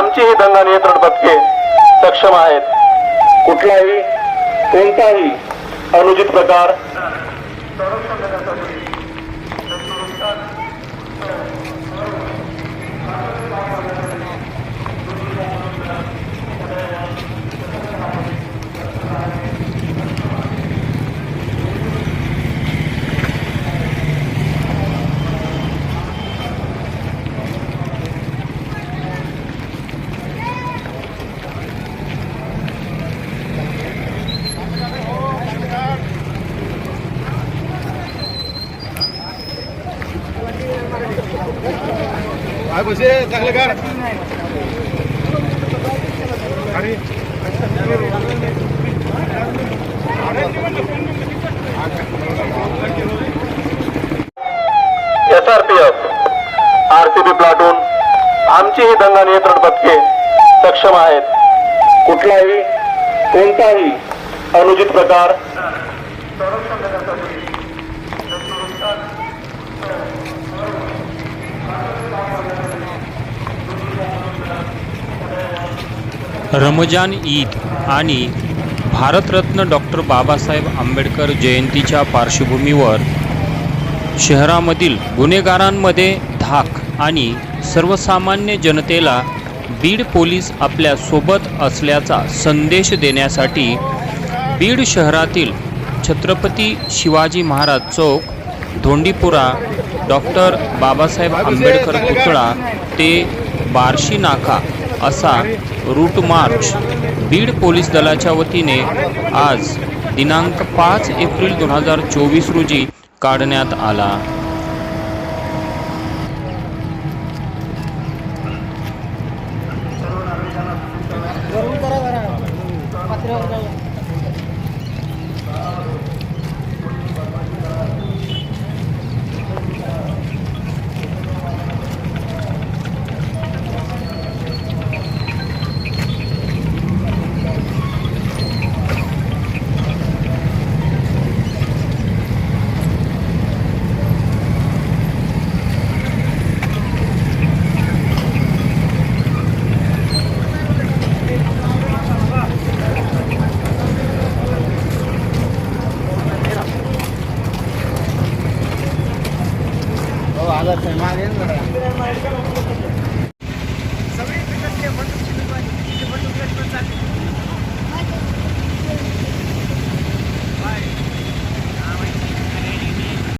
आमची ही दंगा नियंत्रण पथके सक्षम आहेत. कुठलाही कोणताही अनुचित प्रकार चांगलं काढ. आणि एसआरपीएफ आरसीबी प्लाटून आमची ही दंगा नियंत्रण पथके सक्षम आहेत. कुठलाही कोणताही अनुचित प्रकार रमजान ईद आणि भारतरत्न डॉक्टर बाबासाहेब आंबेडकर जयंतीच्या पार्श्वभूमीवर शहरामधील गुन्हेगारांमध्ये धाक आणि सर्वसामान्य जनतेला बीड पोलीस आपल्यासोबत असल्याचा संदेश देण्यासाठी बीड शहरातील छत्रपती शिवाजी महाराज चौक धोंडीपुरा डॉक्टर बाबासाहेब आंबेडकर पुतळा ते बार्शी नाका असा रूट मार्च बीड पोलीस दलाच्या वतीने आज दिनांक पाच एप्रिल दोन हजार चोवीस रोजी काढण्यात आला Gracias. Gracias.